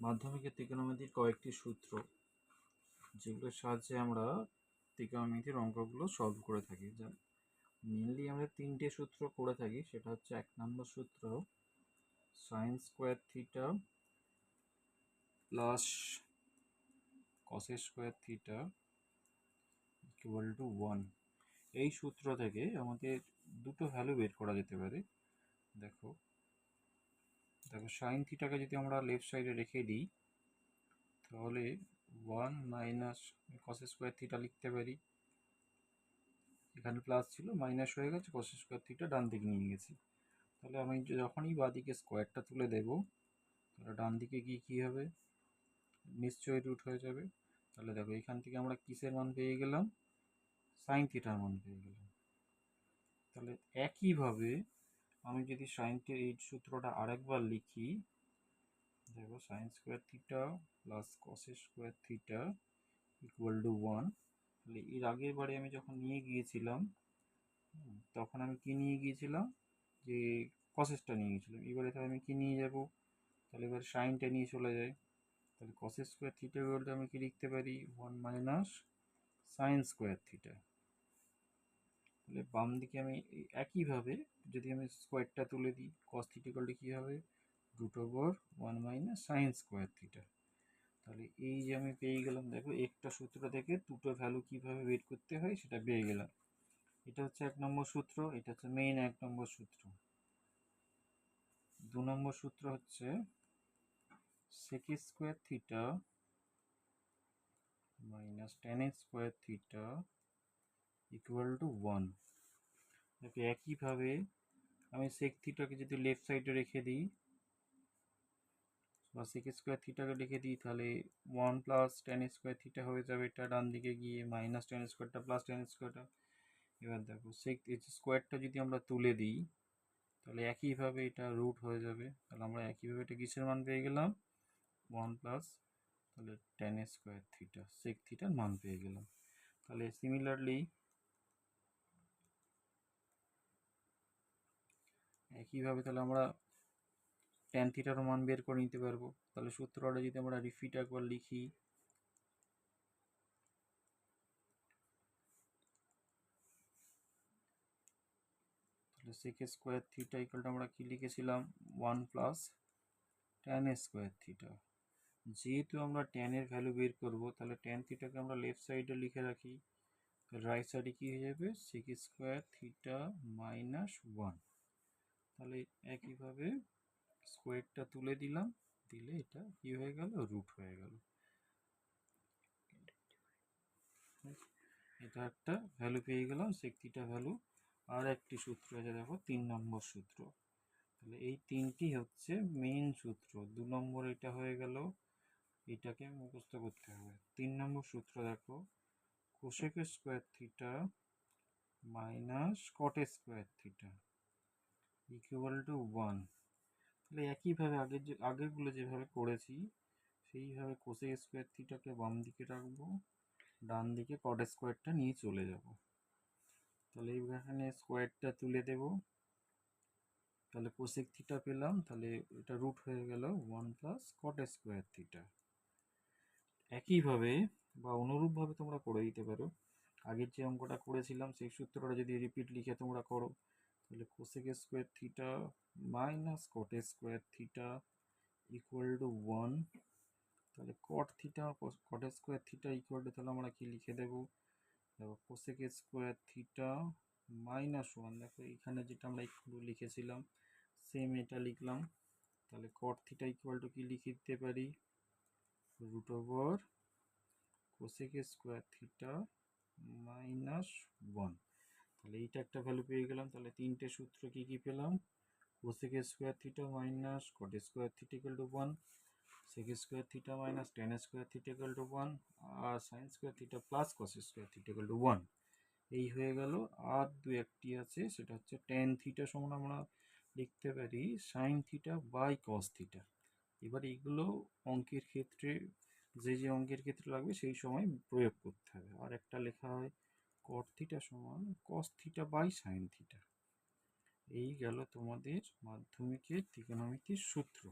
মাধ্যমিকের ত্রিকোণমিতির কয়েকটি সূত্র, যেগুলোর সাহায্যে আমরা ত্রিকোণমিতির অঙ্কগুলো সলভ করে থাকি। যা মেনলি আমরা তিনটে সূত্র করে থাকি, সেটা হচ্ছে এক নম্বর সূত্র sine square theta plus কসের square theta equal to one এই সূত্র থেকে আমাদের দুটো ভ্যালু বের করা যেতে পারে। দেখো দেখো সাইন থিটাকে যদি আমরা লেফট সাইডে রেখে দিই, তাহলে one minus cos square theta লিখতে পারি। এখানে প্লাস ছিল মাইনাস হয়ে গেছে কস স্কোয়ার থিটা ডান দিকে নিয়ে গেছি। তাহলে আমি যখনই বাদিকে স্কোয়ারটা তুলে দেব, তাহলে ডান দিকে গিয়ে কী হবে? নিশ্চয়ই রুট হয়ে যাবে। তাহলে দেখো, এখান থেকে আমরা কিসের মান পেয়ে গেলাম? সাইন থিটার মান পেয়ে গেলাম। তাহলে একইভাবে আমি যদি সাইনটির এই সূত্রটা আরেকবার লিখি, দেখো sine square theta plus কসের square theta equal to one তাহলে এর আগের বারে আমি যখন নিয়ে গিয়েছিলাম, তখন আমি কি নিয়ে গিয়েছিলাম? যে কসেসটা নিয়ে গিয়েছিলাম। এবারে তাহলে আমি কি নিয়ে যাব? তাহলে এবার সাইনটা নিয়ে চলে যাই। তাহলে কসের স্কোয়ার থিটা বলতে আমি কি লিখতে পারি? One minus sine square theta তাহলে বাম দিকে আমি একইভাবে যদি আমি স্কোয়ারটা তুলে দিই কস থিটা করলে কী হবে root over one minus sine square theta তাহলে এই যে আমি পেয়ে গেলাম, দেখো একটা সূত্র থেকে দুটো ভ্যালু কীভাবে বের করতে হয় সেটা পেয়ে গেলাম। এটা হচ্ছে এক নম্বর সূত্র, এটা হচ্ছে মেইন এক নম্বর সূত্র। দু নম্বর সূত্র হচ্ছে sec square theta minus tan square theta equal to one দেখো, একইভাবে আমি সেক থিটাকে যদি লেফট সাইডে রেখে দিই, বা সেক স্কোয়ার থিটাকে রেখে দিই, তাহলে one plus tan square theta হয়ে যাবে। এটা ডান দিকে গিয়ে মাইনাস টেন স্কোয়ারটা প্লাস টেন স্কোয়ারটা এবার দেখো সেক স্কোয়ারটা যদি আমরা তুলে দিই, তাহলে একইভাবে এটা রুট হয়ে যাবে। তাহলে আমরা একইভাবে এটা কিসের মান পেয়ে গেলাম? ওয়ান প্লাস তাহলে টেন স্কোয়ার থিটা সেক থিটার মান পেয়ে গেলাম। তাহলে সিমিলারলি একইভাবে তাহলে আমরা ট্যান থিটারও মান বের করে নিতে পারব? তাহলে সূত্রটা যদি আমরা রিপিট একবার লিখি। তাহলে সেক স্কোয়ার থিটা ইকুয়ালটা আমরা কি লিখেছিলাম? One plus tan square theta যেহেতু আমরা ট্যানের ভ্যালু বের করব, তাহলে ট্যান থিটাকে আমরা লেফট সাইডে লিখে রাখি। রাইট সাইডে কী হয়ে যাবে? Sec square theta minus one তাহলে একইভাবে স্কোয়ারটা তুলে দিলাম, দিলে এটা কি হয়ে গেল? রুট হয়ে গেল। এটা একটা ভ্যালু পেয়ে গেলাম সেকটিটা ভ্যালু আর একটি সূত্র আছে, দেখো, তিন নম্বর সূত্র। তাহলে এই তিনটি হচ্ছে মেইন সূত্র। দু নম্বর এটা হয়ে গেল, এটাকে মুখস্থ করতে হবে। তিন নম্বর সূত্র, দেখো cosec square theta minus cot square theta equal to one তাহলে একইভাবে আগের যে, আগেরগুলো যেভাবে করেছি, সেইভাবে কোসে স্কোয়ার থিটাকে বাম দিকে রাখব, ডান দিকে কট স্কোয়ারটা নিয়ে চলে যাব। তাহলে এইখানে স্কোয়ারটা তুলে দেব। তাহলে কোসেক থিটা পেলাম, তাহলে এটা রুট হয়ে গেল one plus cot square theta একইভাবে বা অনুরূপভাবে তোমরা করে দিতে পারো। আগের যে অঙ্কটা করেছিলাম, সেই সূত্রটা যদি রিপিট লিখে তোমরা করো তাহলে cosec square theta minus cot square theta equal to one তাহলে cot theta cot square theta equal to তাহলে আমরা কি লিখে দেবো? দেখো cosec square theta minus one দেখো এখানে যেটা আমরা একটু লিখেছিলাম সেম এটা লিখলাম। তাহলে কট থিটা ইকুয়াল টু কি লিখে দিতে পারি? Root over cosec square theta minus one তাহলে এইটা একটা ভ্যালু পেয়ে গেলাম। তাহলে তিনটে সূত্র কি কি পেলাম? Cosec square theta minus cot square theta equal to one sec square theta minus tan square theta equal to one R sine square theta plus cos square theta equal to one এই হয়ে গেল। আর দু একটি আছে, সেটা হচ্ছে tan theta সমান আমরা লিখতে পারি sine theta by cos theta এবার এগুলো অঙ্কের ক্ষেত্রে, যে যে অঙ্কের ক্ষেত্রে লাগবে সেই সময় প্রয়োগ করতে হবে। আর একটা লেখা হয় কট থিটা সমান cos theta by sine theta এই গেল তোমাদের মাধ্যমিকের ত্রিকোণমিতির সূত্র।